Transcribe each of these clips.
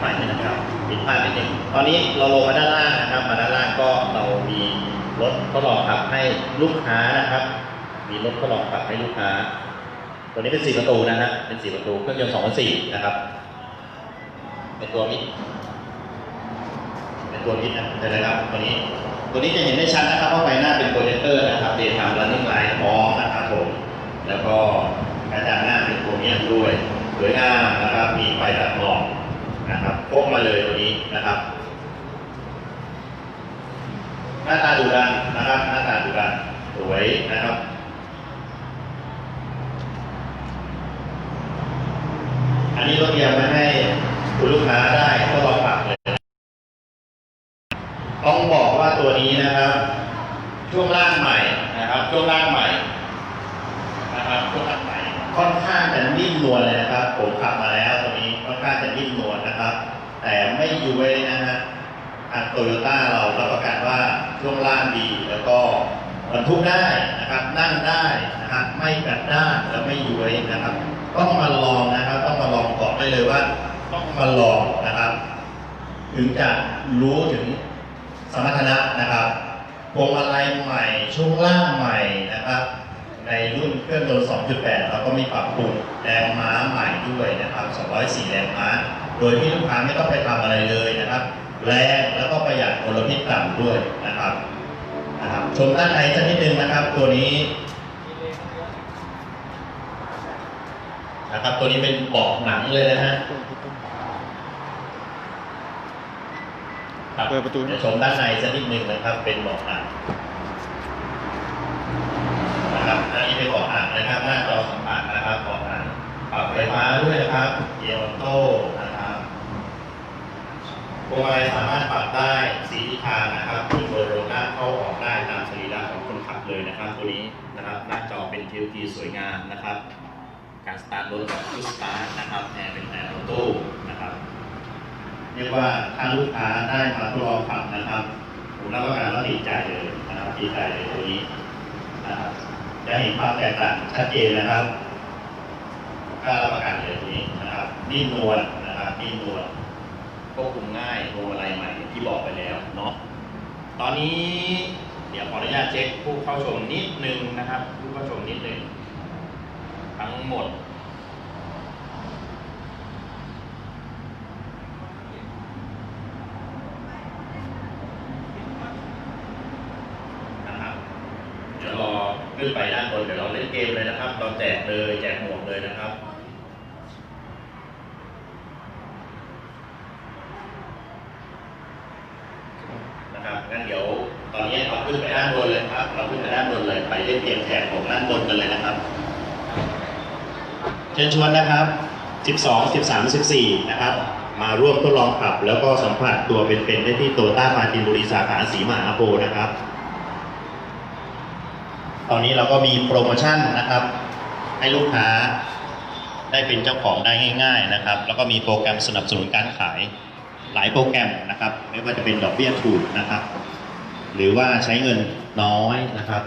ไปนะครับผิดพลาดนิดนึงตอนนี้เราลงมาด้านล่างนะครับ มาด้านล่างก็เรามีรถทดลองขับให้ลูกค้านะครับ มีรถทดลองขับให้ลูกค้า ตัวนี้เป็นสี่ประตูนะฮะเป็นสี่ประตูเครื่องยนต์สองพันสี่นะครับ เป็นตัวมิดเป็นตัวมิดนะเห็นไหมครับตัวนี้ตัวนี้จะเห็นได้ชัดนะครับว่าไฟหน้าเป็นโปรเจคเตอร์นะครับเดย์ทำ running light พร้อมนะครับผมแล้วก็กระจังหน้าเป็นโครเมียมด้วยสวยงามนะครับมีไฟตัดหมอก นะครับพกมาเลยตัวนี้นะครับหน้าตาดูดันนะครับหน้าตาดูดันสวยนะครับอันนี้ราเตรียมมาให้คุณลูกค้าได้ทดลองขับเลย ต้องบอกว่าตัวนี้นะครับ ช่วงล่างใหม่นะครับ ช่วงล่างใหม่นะครับช่วงล่างใหม่ ค่อนข้างจะนิ่มนวลเลยนะครับ ผมขับมาแล้ว นิยมนวลนะครับ แต่ไม่ย้ยนะฮะทางโตโยต้าเรารับประกันว่าช่วงล่างดีแล้วก็บรรทุกได้นะครับ นั่งได้นะครับไม่กัดด้านแล้วไม่ย้ยนะครับ ต้องมาลองนะครับ ต้องมาลองบอกได้เลยว่า ต้องมาลองนะครับ ถึงจะรู้ถึงสมรรถนะนะครับพวงมาลัยใหม่ช่วงล่างใหม่นะครับ ในรุ่นเครื่องยนต์ 2.8เราก็มีปรับปรุงแรงม้าใหม่ด้วยนะครับ 204 แรงม้า โดยที่ลูกค้าไม่ต้องไปทำอะไรเลยนะครับ แรงแล้วก็ประหยัดมลพิษต่ำด้วยนะครับนะครับ ชมด้านในสักนิดนึงนะครับ ตัวนี้นะครับ ตัวนี้เป็นเบาะหนังเลยนะฮะครับเปิดประตูเดี๋ยวชมด้านในสักนิดหนึ่งนะครับ เป็นเบาะหนังนะครับอันนี้ เป็นเบาะหนังนะครับ หน้าจอสัมผัสนะครับเบาะหนังปรับไฟฟ้าด้วยนะครับเกียร์ออโต้นะครับพวงมาลัยสามารถปรับได้สีทิศทางนะครับมีเบอร์โลหน้าเข้าออกได้ตามสรีระของคนขับเลยนะครับ ตัวนี้นะครับ หน้าจอเป็น TLT สวยงามนะครับ การสตาร์ทรถแบบพุชสตาร์ทนะครับแอร์เป็นแอร์ออโต้นะครับเรียกว่าถ้าลูกค้าได้มาทดลองขับนะครับ ผมรับประกันว่าติดใจเลยนะครับติดใจเลยตัวนี้นะครับ จะเห็นความแตกต่างชัดเจนนะครับกล้ารับประกันเลยนี้นะครับนิ่มนวลนะครับนิ่มนวลควบคุมง่ายโมอะไรใหม่ที่บอกไปแล้วเนาะตอนนี้เดี๋ยวขออนุญาตเช็คผู้เข้าชมนิดนึงนะครับ ผู้เข้าชมนิดนึงทั้งหมด นะครับเดี๋ยวรอขึ้นไปด้านบนเดี๋ยวเราเล่นเกมเลยนะครับ เลยแจกหมวกเลยนะครับนะครับงั้นเดี๋ยวตอนนี้เราขึ้นไปด้านบนเลยครับ เราขึ้นไปด้านบนเลยไปเล่นเกมแจกของด้านบนกันเลยนะครับ เชิญชวนนะครับ 12 13 14 นะครับ มาร่วมทดลองขับ แล้วก็สัมผัสตัวเป็นๆได้ที่โตต้าปาจินบุรีสาขาสีมหาโพนะครับตอนนี้เราก็มีโปรโมชั่นนะครับ ให้ลูกค้าได้เป็นเจ้าของได้ง่าย ๆนะครับ แล้วก็มีโปรแกรมสนับสนุนการขายหลายโปรแกรมนะครับ ไม่ว่าจะเป็นดอกเบี้ยถูกนะครับ หรือว่าใช้เงินน้อยนะครับ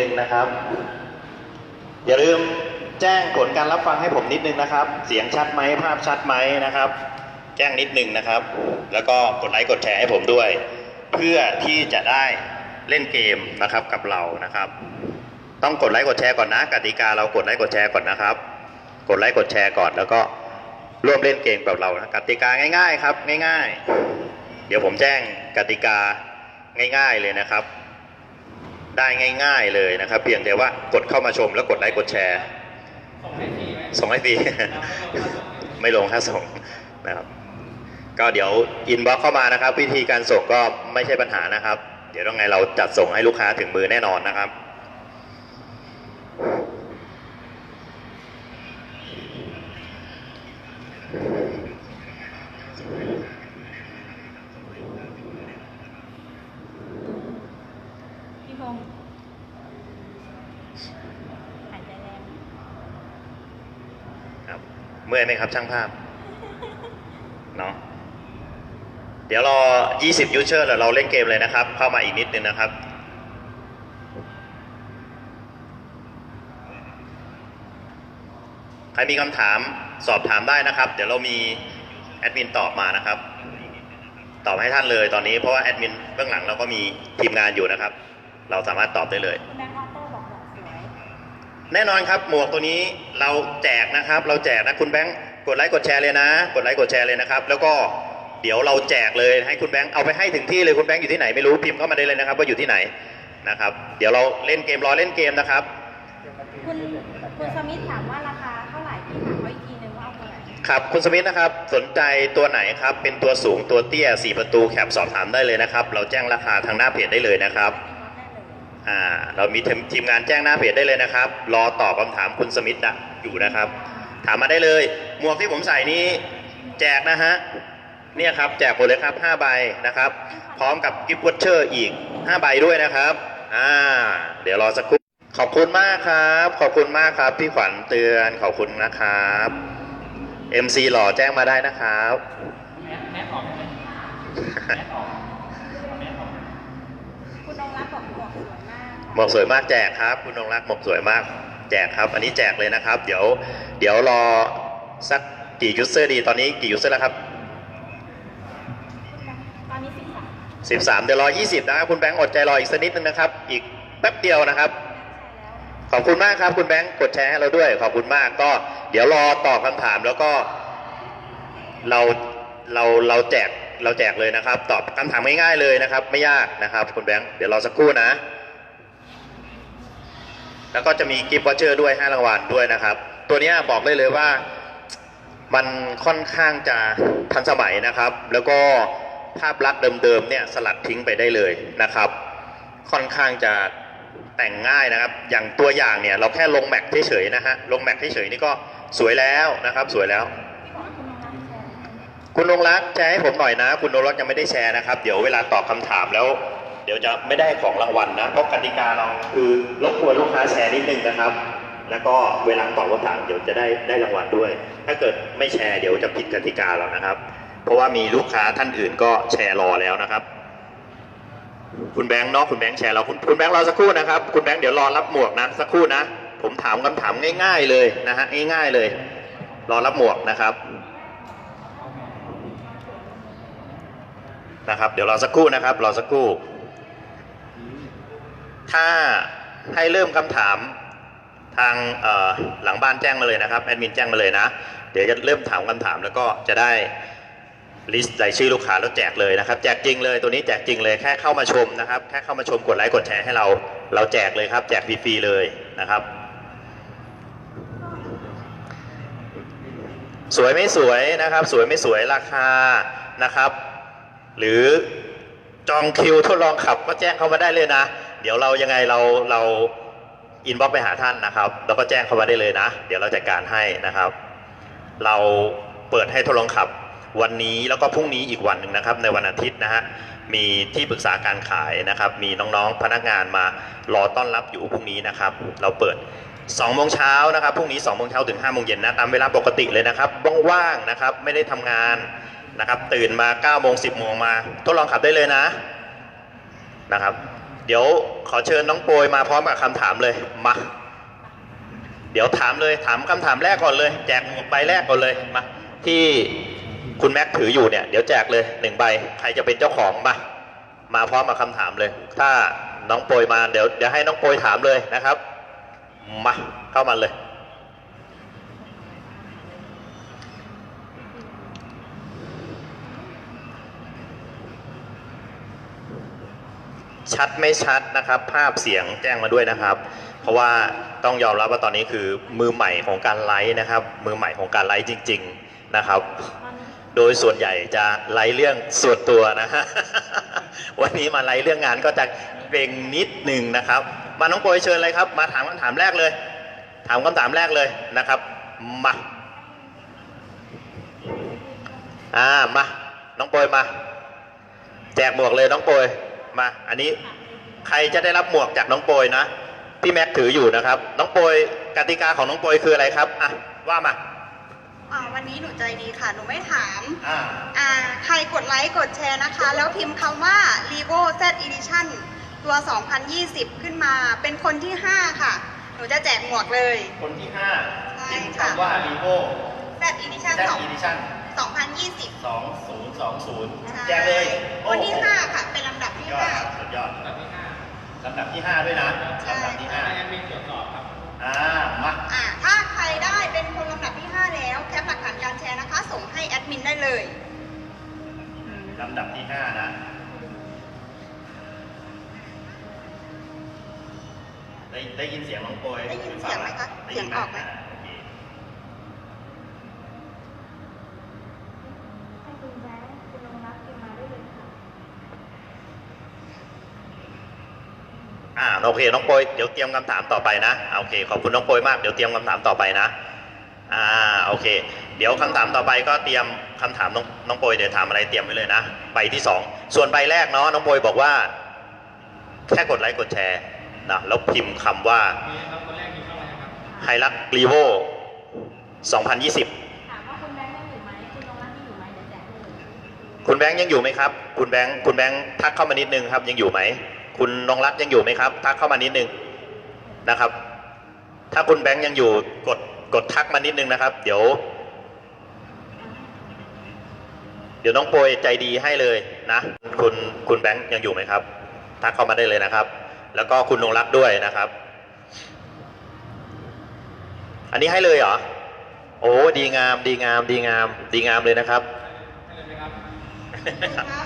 นึงนะครับ อย่าลืมแจ้งผลการรับฟังให้ผมนิดนึงนะครับ เสียงชัดไหมภาพชัดไหมนะครับ แจ้งนิดนึงนะครับ แล้วก็กดไลค์กดแชร์ให้ผมด้วย เพื่อที่จะได้เล่นเกมนะครับกับเรานะครับ ต้องกดไลค์กดแชร์ก่อนนะกติกาเรากดไลค์กดแชร์ก่อนนะครับ กดไลค์กดแชร์ก่อนแล้วก็ร่วมเล่นเกมกับเรานะกติกาง่าย ๆ ครับ ง่าย ๆ เดี๋ยวผมแจ้งกติกาง่าย ๆเลยนะครับ ได้ง่าย ๆเลยนะครับ เพียงแต่ว่ากดเข้ามาชมแล้วกดไลค์กดแชร์ ส่งให้ฟรีไม่ลงค่าส่งนะครับก็เดี๋ยวอินบ็อกเข้ามานะครับ วิธีการส่งก็ไม่ใช่ปัญหานะครับ เดี๋ยวต้องไงเราจัดส่งให้ลูกค้าถึงมือแน่นอนนะครับ เมื่อยไหมครับช่างภาพ เนาะเดี๋ยวรอ 20 ยูเชอร์แล้วเราเล่นเกมเลยนะครับ เข้ามาอีกนิดนึงนะครับ ใครมีคำถามสอบถามได้นะครับ เดี๋ยวเรามีแอดมินตอบมานะครับ ตอบให้ท่านเลยตอนนี้เพราะว่าแอดมินเบื้องหลังเราก็มีทีมงานอยู่นะครับ เราสามารถตอบได้เลย แน่นอนครับหมวกตัวนี้เราแจกนะครับ เราแจกนะคุณแบงค์กดไลค์กดแชร์เลยนะ กดไลค์กดแชร์เลยนะครับ แล้วก็เดี๋ยวเราแจกเลยให้คุณแบงค์เอาไปให้ถึงที่เลยคุณแบงค์อยู่ที่ไหนไม่รู้พิมพ์เข้ามาได้เลยนะครับ ว่าอยู่ที่ไหนนะครับ เดี๋ยวเราเล่นเกมรอเล่นเกมนะครับ คุณคุณสมิธถามว่าราคาเท่าไหร่พี่ถามเขาอีกทีนึงว่าเอาตัวไหนครับคุณสมิธนะครับสนใจตัวไหนครับเป็นตัวสูงตัวเตี้ยสี่ประตูแคปสอบถามได้เลยนะครับ เราแจ้งราคาทางหน้าเพจได้เลยนะครับได้เลย อ่าเรามีทีมงานแจ้งหน้าเพจได้เลยนะครับ รอตอบคำถามคุณสมิธอะอยู่นะครับ ถามมาได้เลย หมวกที่ผมใส่นี้แจกนะฮะเนี่ยครับแจกหมดเลยครับ5ใบนะครับ พร้อมกับกิฟต์วอเชอร์อีก5ใบด้วยนะครับอ่าเดี๋ยวรอสักครู่ขอบคุณมากครับ ขอบคุณมากครับพี่ขวัญเตือนขอบคุณนะครับ MC หล่อแจ้งมาได้นะครับคุณองค์รักบอกหมวกสวยมาก หมวกสวยมากแจกครับ คุณนงรักหมวกสวยมากแจกครับ อันนี้แจกเลยนะครับ เดี๋ยว เดี๋ยวรอสักกี่ยูเซอร์ดีตอนนี้กี่ยูเซอร์แล้วครับตอนนี้สิบสาม13เดี๋ยวรอ20นะครับคุณแบงค์อดใจรออีกสักนิดนึงนะครับ อีกแป๊บเดียวนะครับใช่แล้วขอบคุณมากครับ คุณแบงค์กดแชร์ให้เราด้วย ขอบคุณมากก็ เดี๋ยวรอตอบคำถามแล้วก็ เราเราเราแจกเราแจกเลยนะครับ ตอบคำถามง่ายๆเลยนะครับ ไม่ยากนะครับ คุณแบงค์เดี๋ยวรอสักครู่นะ แล้วก็จะมีกิฟต์วอเชอร์ด้วย5รางวัลด้วยนะครับ ตัวนี้บอกได้เลยว่ามันค่อนข้างจะทันสมัยนะครับ แล้วก็ภาพลักษณ์เดิมๆเนี่ยสลัดทิ้งไปได้เลยนะครับ ค่อนข้างจะแต่งง่ายนะครับ อย่างตัวอย่างเนี่ยเราแค่ลงแม็กเฉยๆนะฮะลงแม็กเฉยๆนี่ก็สวยแล้วนะครับ สวยแล้ว คุณองค์รักแชร์คุณนงรักแชร์ให้ผมหน่อยนะ คุณนงรักยังไม่ได้แชร์นะครับ เดี๋ยวเวลาตอบคำถามแล้ว เดี๋ยวจะไม่ได้ของรางวัลนะเพราะกติกาเราคือรบกวนลูกค้าแชร์นิดนึงนะครับ แล้วก็เวลาตอบคำถามเดี๋ยวจะได้ได้รางวัลด้วย ถ้าเกิดไม่แชร์เดี๋ยวจะผิดกติกาเรานะครับ เพราะว่ามีลูกค้าท่านอื่นก็แชร์รอแล้วนะครับ คุณแบงค์เนาะคุณแบงค์แชร์เราคุณคุณแบงค์รอสักครู่นะครับ คุณแบงค์เดี๋ยวรอรับหมวกนะสักครู่นะ ผมถามคำถามง่าย ๆเลยนะฮะง่ายๆเลย รอรับหมวกนะครับนะครับ เดี๋ยวรอสักครู่นะครับรอสักครู่ ถ้าให้เริ่มคำถามทางหลังบ้านแจ้งมาเลยนะครับแอดมินแจ้งมาเลยนะ เดี๋ยวจะเริ่มถามคำถามแล้วก็จะได้ลิสต์รายชื่อลูกค้าแล้วแจกเลยนะครับ แจกจริงเลยตัวนี้แจกจริงเลยแค่เข้ามาชมนะครับ แค่เข้ามาชมกดไลค์กดแชร์ให้เรา เราแจกเลยครับ แจกฟรีๆเลยนะครับ สวยไม่สวยนะครับ สวยไม่สวยราคานะครับ หรือจองคิวทดลองขับก็แจ้งเข้ามาได้เลยนะ เดี๋ยวเรายังไงเราเราอินบ็อกไปหาท่านนะครับ แล้วก็แจ้งเข้ามาได้เลยนะ เดี๋ยวเราจัดการให้นะครับ เราเปิดให้ทดลองขับ วันนี้แล้วก็พรุ่งนี้อีกวันหนึ่งนะครับ ในวันอาทิตย์นะฮะมีที่ปรึกษาการขายนะครับ มีน้องๆพนักงานมารอต้อนรับอยู่พรุ่งนี้นะครับ เราเปิด2โมงเช้านะครับพรุ่งนี้2โมงเช้าถึง5โมงเย็นนะตามเวลาปกติเลยนะครับว่างๆนะครับไม่ได้ทำงานนะครับ ตื่นมา9โมง10โมงมา ทดลองขับได้เลยนะนะครับ เดี๋ยวขอเชิญน้องโปรยมาพร้อมกับคำถามเลยมาเดี๋ยวถามเลยถามคำถามแรกก่อนเลย แจกใบแรกก่อนเลยมาที่คุณแม็กถืออยู่เนี่ยเดี๋ยวแจกเลยหนึ่งใบ ใครจะเป็นเจ้าของมามาพร้อมกับคำถามเลย ถ้าน้องโปรยมาเดี๋ยวเดี๋ยวให้น้องโปรยถามเลยนะครับมาเข้ามาเลย ชัดไม่ชัดนะครับ ภาพเสียงแจ้งมาด้วยนะครับ เพราะว่าต้องยอมรับว่าตอนนี้คือมือใหม่ของการไลฟ์นะครับ มือใหม่ของการไลฟ์จริง ๆนะครับ โดยส่วนใหญ่จะไลฟ์เรื่องส่วนตัวนะฮะวันนี้มาไลฟ์เรื่องงานก็จะเกรงนิดหนึ่งนะครับ มาน้องโปรยเชิญเลยครับ มาถามคำถามแรกเลย ถามคำถามแรกเลยนะครับมาอ่ามาน้องโปรยมา แจกหมวกเลยน้องโปรย มา อันนี้ใครจะได้รับหมวกจากน้องโปรยนะพี่แม็กถืออยู่นะครับ น้องโปรยกติกาของน้องโปรยคืออะไรครับอะว่ามาอ่าวันนี้หนูใจดีค่ะ หนูไม่ถามอ่าอ่าใครกดไลค์กดแชร์นะคะ แล้วพิมพ์คำว่า r e v o Z Edition ตัว 2020 ขึ้นมา เป็นคนที่ 5 ค่ะ หนูจะแจกหมวกเลย คนที่ห้าใช่พิมพ์ค่ะ คำว่า Vivo Z Edition Z 2 Edition 2020 2020ใช่แจกเลยโอ้คนที่ โห 5 ค่ะ เป็นลำดับที่ ยอดครับสุดยอดลำดับที่ห้าลำดับที่ห้าด้วยนะใช่ลำดับที่ห้าอ่ามา5อ่าถ้าใครได้เป็นคนลำดับที่ 5 แล้วแคปหลักฐานการแชร์นะคะ ส่งให้แอดมินได้เลยลำดับที่ห้านะได้ได้ยินเสียงน้องโปรยได้ยินเสียงไหมคะด้นเสียงออกไหมาโอเค ให้คุณแบงค์คุณลงรับพิมพ์มาได้เลยค่ะ อ่าโอเคน้องโปรยเดี๋ยวเตรียมคำถามต่อไปนะอ่าโอเคขอบคุณน้องโปรยมากเดี๋ยวเตรียมคำถามต่อไปนะอ่าโอเค เดี๋ยวคำถามต่อไปก็เตรียมคำถามน้องน้องโปรยเดี๋ยวถามอะไรเตรียมไว้เลยนะใบที่สองส่วนใบแรกเนาะน้องโปรยบอกว่า แค่กดไลค์กดแชร์นะแล้วพิมพ์คำว่าไฮรักรีโว2020ถามว่าคุณแบงค์ยังอยู่ไหมคุณลงรับที่อยู่ไหมเดี๋ยวแจกให้เลยคุณแบงค์ยังอยู่ไหมครับ คุณแบงค์คุณแบงค์ทักเข้ามานิดนึงครับยังอยู่ไหม คุณนงรัตน์ยังอยู่ไหมครับ ทักเข้ามานิดนึงนะครับ ถ้าคุณแบงค์ยังอยู่กดกดทักมานิดนึงนะครับ เดี๋ยว เดี๋ยวน้องโปรยใจดีให้เลยนะคุณคุณแบงค์ยังอยู่ไหมครับ ทักเข้ามาได้เลยนะครับ แล้วก็คุณนงรัตน์ด้วยนะครับ อันนี้ให้เลยเหรอโอ้ดีงาม ดีงาม ดีงาม ดีงามเลยนะครับคุณแบงค์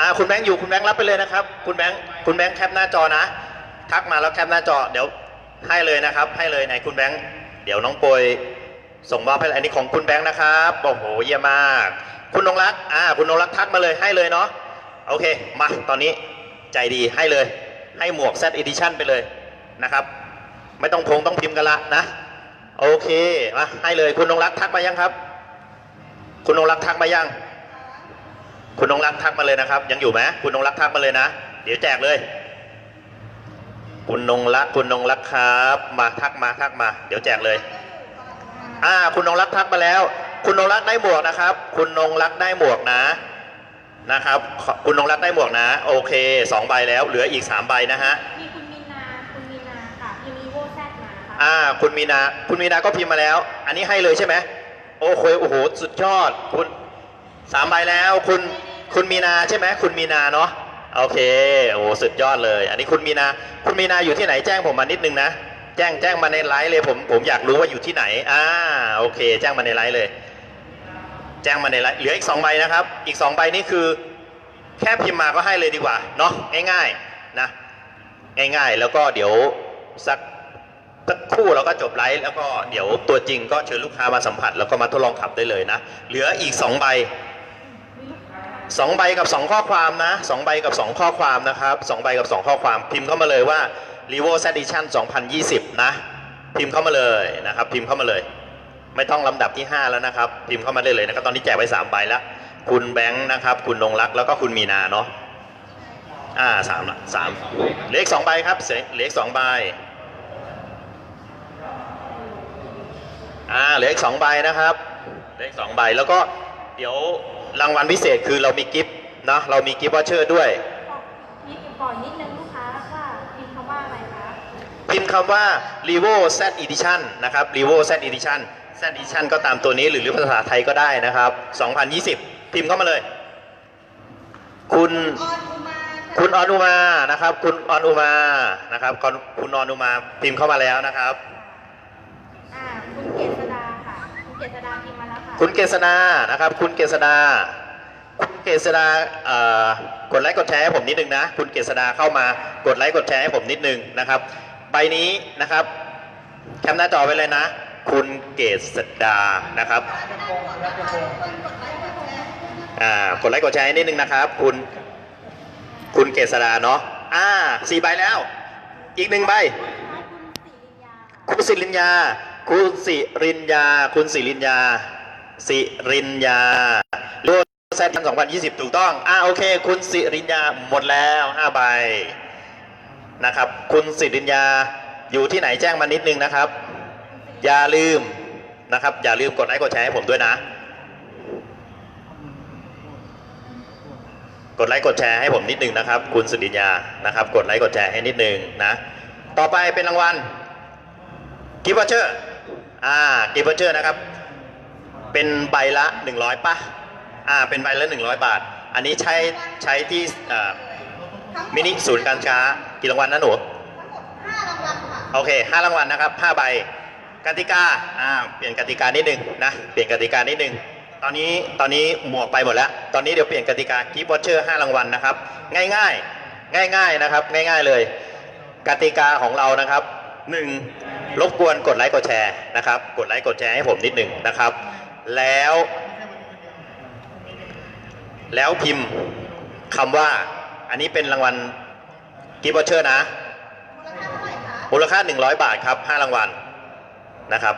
อ่าคุณแบงค์อยู่คุณแบงค์รับไปเลยนะครับ คุณแบงค์คุณแบงค์แคปหน้าจอนะ ทักมาแล้วแคปหน้าจอเดี๋ยวให้เลยนะครับ ให้เลยไหนคุณแบงค์เดี๋ยวน้องโปรยส่งมอบให้อันนี้ของคุณแบงค์นะครับโอ้โหเยี่ยมมาก คุณนงรักอ่าคุณนงรักทักมาเลยให้เลยเนาะโอเคมาตอนนี้ใจดีให้เลย ให้หมวก Z Edition ไปเลยนะครับ ไม่ต้องพงต้องพิมพ์กันละนะ โอเคมาให้เลยคุณนงรักทักมายังครับ คุณนงรักทักมายัง คุณนงรักทักมาเลยนะครับ ยังอยู่ไหมคุณนงรักทักมาเลยนะ เดี๋ยวแจกเลย คุณนงรักคุณนงรักครับ มาทักมาทักมา เดี๋ยวแจกเลย อ่า คุณนงรักทักมาแล้ว คุณนงรักได้หมวกนะครับ คุณนงรักได้หมวกนะนะครับขอคุณนงรักได้หมวกนะ โอเคสองใบแล้ว เหลืออีกสามใบนะฮะมีคุณมีนาคุณมีนาค่ะพิมพ์อีโวแซดมาค่ะอ่า คุณมีนา คุณมีนาก็พิมพ์มาแล้ว อันนี้ให้เลยใช่ไหมโอ้โหโอ้โหสุดยอดคุณ สามใบแล้วคุณคุณมีนาใช่ไหมคุณมีนาเนาะโอเคโอ้สุดยอดเลย อันนี้คุณมีนา คุณมีนาอยู่ที่ไหนแจ้งผมมานิดนึงนะ แจ้งแจ้งมาในไลฟ์เลยผมผมอยากรู้ว่าอยู่ที่ไหนอ่าโอเค แจ้งมาในไลฟ์เลย แจ้งมาในไลฟ์เหลืออีกสองใบนะครับ อีกสองใบนี่คือ แค่พิมพ์มาก็ให้เลยดีกว่าเนาะง่ายๆนะง่ายๆ แล้วก็เดี๋ยวสักสักคู่เราก็จบไลฟ์แล้วก็เดี๋ยวตัวจริงก็เชิญลูกค้ามาสัมผัส แล้วก็มาทดลองขับได้เลยนะ เหลืออีก 2 ใบ 2ใบกับ2ข้อความนะ2ใบกับ2ข้อความนะครับ2ใบกับ2ข้อความพิมพ์เข้ามาเลยว่า r e v o z Edition 2020 นะ พิมพ์เข้ามาเลยนะครับ พิมพ์เข้ามาเลย ไม่ต้องลำดับที่ 5 แล้วนะครับ พิมพ์เข้ามาได้เลยนะครับ ตอนนี้แจกไป3ใบแล้ว คุณแบงค์นะครับ คุณนงรักแล้วก็คุณมีนาเนาะอ่าสามละสามเลืออีกสองใบครับเลืออีกสองใบอ่าเลืออีกสองใบนะครับเลืออีกสองใบแล้วก็เดี๋ยว รางวัลพิเศษคือเรามีกิฟต์นะเรามีกิฟต์วอเชอร์ด้วยบอกนิดก่อนนิดนึงลูกค้าว่าพิมพ์คำว่าอะไรคะ พิมพ์คำว่า r e v o Z Edition นะครับ r e v o Z Edition Z Edition ก็ตามตัวนี้หรือภาษาไทยก็ได้นะครับ 2020 พิมพ์เข้ามาเลย คุณออนอุมาะคุณออนุมานะครับ คุณออนุมานะครับคุณคุณออนุมาพิมพ์เข้ามาแล้วนะครับ อ่าคุณเกษดาค่ะ คุณเกษดาพิมพ์มาแล้ว คุณเกษดานะครับ คุณเกษดาคุณเกษดากดไลค์กดแชร์ให้ผมนิดนึงนะ คุณเกษดาเข้ามากดไลค์กดแชร์ให้ผมนิดนึงนะครับ ใบนี้นะครับแคปหน้าจอไว้เลยนะ คุณเกษดานะครับอ่ากดไลค์กดแชร์ให้นิดนึงนะครับ คุณคุณเกษดาเนาะอ่าสี่ใบแล้ว อีกหนึ่งใบ คุณสิริญาคุณสิรินยา คุณสิรินยา คุณสิรินยา สิรินยารุ่นแซด2020ถูกต้อง อ่าโอเค คุณสิรินยาหมดแล้ว5ใบนะครับ คุณสิรินยาอยู่ที่ไหนแจ้งมานิดนึงนะครับ อย่าลืมนะครับ อย่าลืมกดไลค์กดแชร์ให้ผมด้วยนะ กดไลค์กดแชร์ให้ผมนิดนึงนะครับ คุณสุดิญญานะครับ กดไลค์กดแชร์ให้นิดนึงนะ ต่อไปเป็นรางวัลกิฟต์วอเชอร์อ่ากิฟต์วอเชอร์นะครับ เป็นใบละ 100ป่ะอ่าเป็นใบละ 100 บาท อันนี้ใช้ใช้ที่อ่าทั้งหมดมินิศูนย์การค้ากี่รางวัลนะหนูทั้งหมดห้ารางวัลค่ะโอเคห้ารางวัลนะครับห้าใบกติกาอ่าเปลี่ยนกติกานิดนึงนะเปลี่ยนกติกานิดนึงตอนนี้ตอนนี้หมวกไปหมดแล้ว ตอนนี้เดี๋ยวเปลี่ยนกติกากิฟต์วอเชอร์ห้ารางวัลนะครับ ง่ายๆง่ายๆนะครับ ง่ายๆเลย กติกาของเรานะครับหนึ่งรบกวนกดไลค์กดแชร์นะครับ กดไลค์กดแชร์ให้ผมนิดหนึ่งนะครับ แล้ว แล้วพิมพ์คำว่า อันนี้เป็นรางวัลกิฟต์วอเชอร์นะ มูลค่าเท่าไหร่คะมูลค่า100 บาทครับ 5 รางวัลนะครับ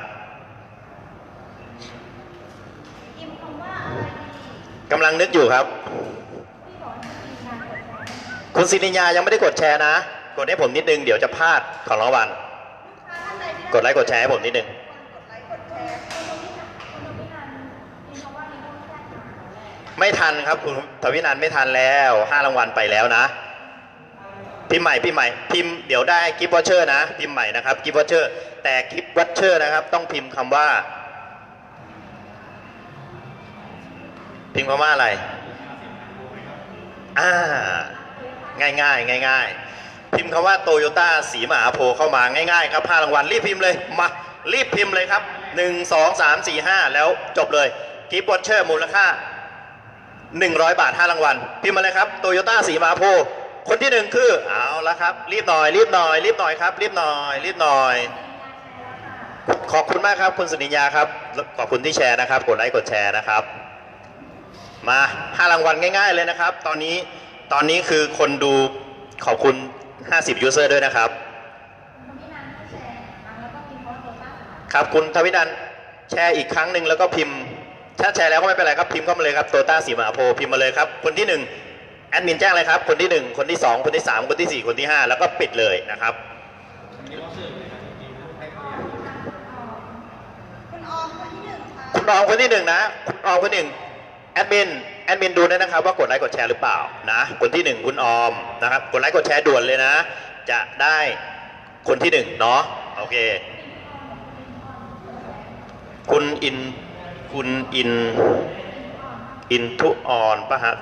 กำลังนึกอยู่ครับ คุณสิริญายังไม่ได้กดแชร์นะ กดให้ผมนิดนึง เดี๋ยวจะพลาดของรางวัล กดไลค์กดแชร์ให้ผมนิดนึง ไม่ทันครับคุณทวินันไม่ทันแล้ว5รางวัลไปแล้วนะพิมพ์ใหม่พิมพ์ใหม่พิมพ์เดี๋ยวได้กิฟต์วอเชอร์นะพิมพ์ใหม่นะครับกิฟต์วอเชอร์แต่กิฟต์วอเชอร์นะครับ ต้องพิมพ์คำว่า พิมพ์คำว่าอะไรอ่าง่ายง่ายง่ายง่ายพิมพ์คำว่าโตโยต้าสีมหาโพเข้ามาง่ายๆครับ5รางวัลรีบพิมพ์เลยมารีบพิมพ์เลยครับ1 2 3 4 5แล้วจบเลยกิฟต์วอเชอร์มูลค่า 100 บาท 5 รางวัลพิมพ์มาเลยครับโตโยต้าสีมหาโพธิ์คนที่หนึ่งคือเอาละครับ รีบหน่อย รีบหน่อย รีบหน่อยครับ รีบหน่อย รีบหน่อย ขอบคุณมากครับ คุณสุนิยาครับ ขอบคุณที่แชร์นะครับ กดไลค์กดแชร์นะครับ มา5รางวัลง่าย ๆ เลยนะครับ ตอนนี้ตอนนี้คือคนดูขอบคุณ 50 ยูเซอร์ด้วยนะครับคุณโนมินันให้แชร์อะแล้วก็พิมพ์คำว่าโตต้าหาครับคุณทวินันแชร์อีกครั้งหนึ่งแล้วก็พิมพ์ ถ้าแชร์แล้วก็ไม่เป็นไรครับพิมพ์เข้ามาเลยครับโตต้าสีมหาโพพิมพ์มาเลยครับ คนที่หนึ่งแอดมินแจ้งเลยครับ คนที่หนึ่งคนที่สองคนที่สามคนที่สี่คนที่ห้าแล้วก็ปิดเลยนะครับคุณออมคนที่หนึ่งค่ะคุณออมคนที่หนึ่งนะคุณออมคนหนึ่งแอดมินแอดมินดูด้วยนะครับว่ากดไลค์กดแชร์หรือเปล่านะคนที่หนึ่งคุณออมนะครับกดไลค์กดแชร์ด่วนเลยนะ จะได้คนที่หนึ่งเนาะโอเค คุณอิน คุณอิน อินทุออนปะฮะ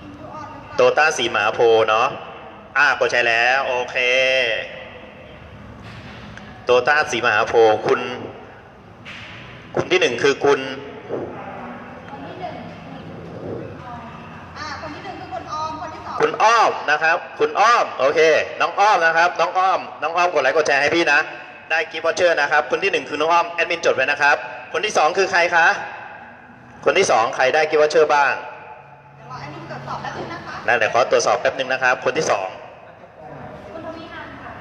คุณออมโตต้าสีหมาโพธิ์เนาะอ่ากดใช้แล้ว โอเค โตต้าสีมหาโพธิ์คุณ คุณที่หนึ่งคือคุณคนที่หนึ่งอ่าคนที่หนึ่งคือคุณออมคนที่สองคุณอ้อมนะครับ คุณอ้อม โอเค น้องอ้อมนะครับ น้องอ้อม น้องอ้อมกดไลค์กดแชร์ให้พี่นะ ได้กิฟต์วอเชอร์นะครับ คนที่หนึ่งคือน้องอ้อมแอดมินจดไว้นะครับ คนที่สองคือใครคะ คนที่สองใครได้กิฟต์วอเชอร์บ้างเดี๋ยวรอแอดมินตรวจสอบแป๊บนึงนะคะนั่นเดี๋ยวขอตรวจสอบแป๊บหนึ่งนะครับ คนที่สองคุณโนมินันค่ะ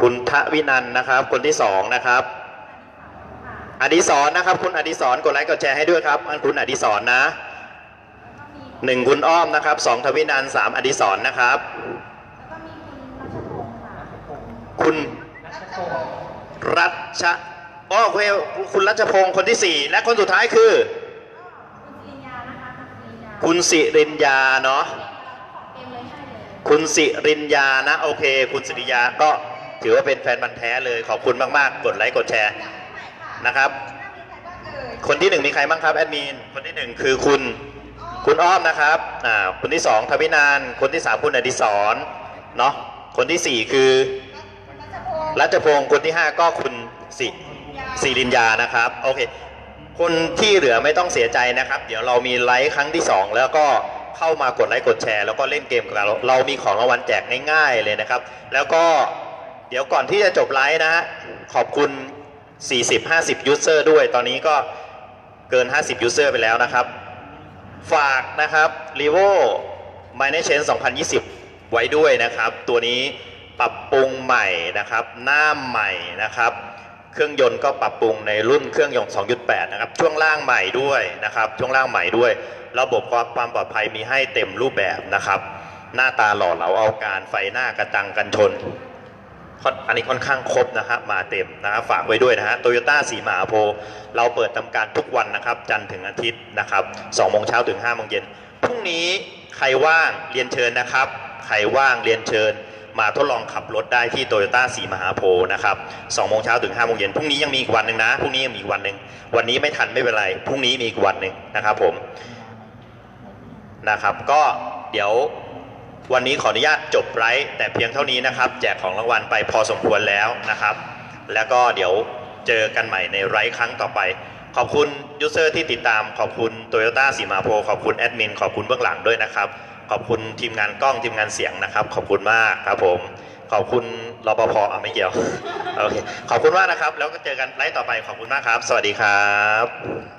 คุณทวินันนะครับ คนที่สองนะครับค่ะอดิศรนะครับ คุณอดิศรกดไลค์กดแชร์ให้ด้วยครับอันคุณอดิศรนะแล้วก็มีหนึ่งคุณอ้อมนะครับสองทวินันสามอดิศรนะครับแล้วก็มีคุณ รัชพงศ์ค่ะคุณรัชอ้อคุณคุณรัชพงศ์คนที่สี่และคนสุดท้ายคือ คุณสิริญญานะคะคุณสิริญญาคุณสิริญญาเนาะของเกมเลยให้เลยคุณสิริญญานะ โอเค คุณสิริญญาก็ถือว่าเป็นแฟนบันธุ์แท้เลยขอบคุณมากๆ กดไลค์กดแชร์ใหม่ค่ะนะครับหน้ามีใครบ้างเอ่ยคนที่หนึ่งมีใครบ้างครับแอดมินคนที่หนึ่งคือคุณคุณอ้อมนะครับอ่าคนที่สองทวินาน คนที่สามคุณอดิศรเนาะคนที่สี่คือ รัชพงศ์รัชพงศ์คนที่ห้าก็คุณสิสิริญญานะครับโอเคคนที่เหลือไม่ต้องเสียใจนะครับ เดี๋ยวเรามีไลฟ์ครั้งที่สองแล้วก็เข้ามากดไลค์กดแชร์ แล้วก็เล่นเกมกับเราเรามีของรางวัลแจกง่ายๆเลยนะครับ แล้วก็เดี๋ยวก่อนที่จะจบไลฟ์นะฮะขอบคุณ 40-50 ยูเซอร์ด้วย ตอนนี้ก็เกิน 50 ยูเซอร์ไปแล้วนะครับ ฝากนะครับ r e v o m i n e Chain 2020 ไว้ด้วยนะครับ ตัวนี้ ปรับปรุงใหม่นะครับ หน้าใหม่นะครับ เครื่องยนต์ก็ปรับปรุงในรุ่นเครื่องยนต์ 2.8 นะครับ ช่วงล่างใหม่ด้วยนะครับ ช่วงล่างใหม่ด้วย ระบบความปลอดภัยมีให้เต็มรูปแบบนะครับ หน้าตาหล่อเหลาเอาการไฟหน้ากระจังกันชน อันนี้ค่อนข้างครบนะครับมาเต็มนะครับฝากไว้ด้วยนะฮะโตโยต้าสีมาโพ เราเปิดทำการทุกวันนะครับ จันทร์ถึงอาทิตย์นะครับ2โมงเช้าถึง5โมงเย็นพรุ่งนี้ใครว่างเรียนเชิญนะครับ ใครว่างเรียนเชิญ มาทดลองขับรถได้ที่โตโยต้าสีมหาโพนะครับ2โมงเช้าถึง5โมงเย็นพรุ่งนี้ยังมีอีกวันหนึ่งนะพรุ่งนี้ยังมีอีกวันหนึ่งวันนี้ไม่ทันไม่เป็นไรพรุ่งนี้มีอีกวันหนึ่งนะครับผมนะครับ ก็เดี๋ยววันนี้ขออนุญาตจบไลฟ์แต่เพียงเท่านี้นะครับ แจกของรางวัลไปพอสมควรแล้วนะครับ แล้วก็เดี๋ยวเจอกันใหม่ในไลฟ์ครั้งต่อไป ขอบคุณยูเซอร์ที่ติดตามขอบคุณโตโยต้าสีมาโพขอบคุณแอดมินขอบคุณเบื้องหลังด้วยนะครับ ขอบคุณทีมงานกล้องทีมงานเสียงนะครับ ขอบคุณมากครับผม ขอบคุณรปภอะไม่เกี่ยวโอเคขอบคุณมากนะครับ แล้วก็เจอกันไลฟ์ต่อไปขอบคุณมากครับ สวัสดีครับ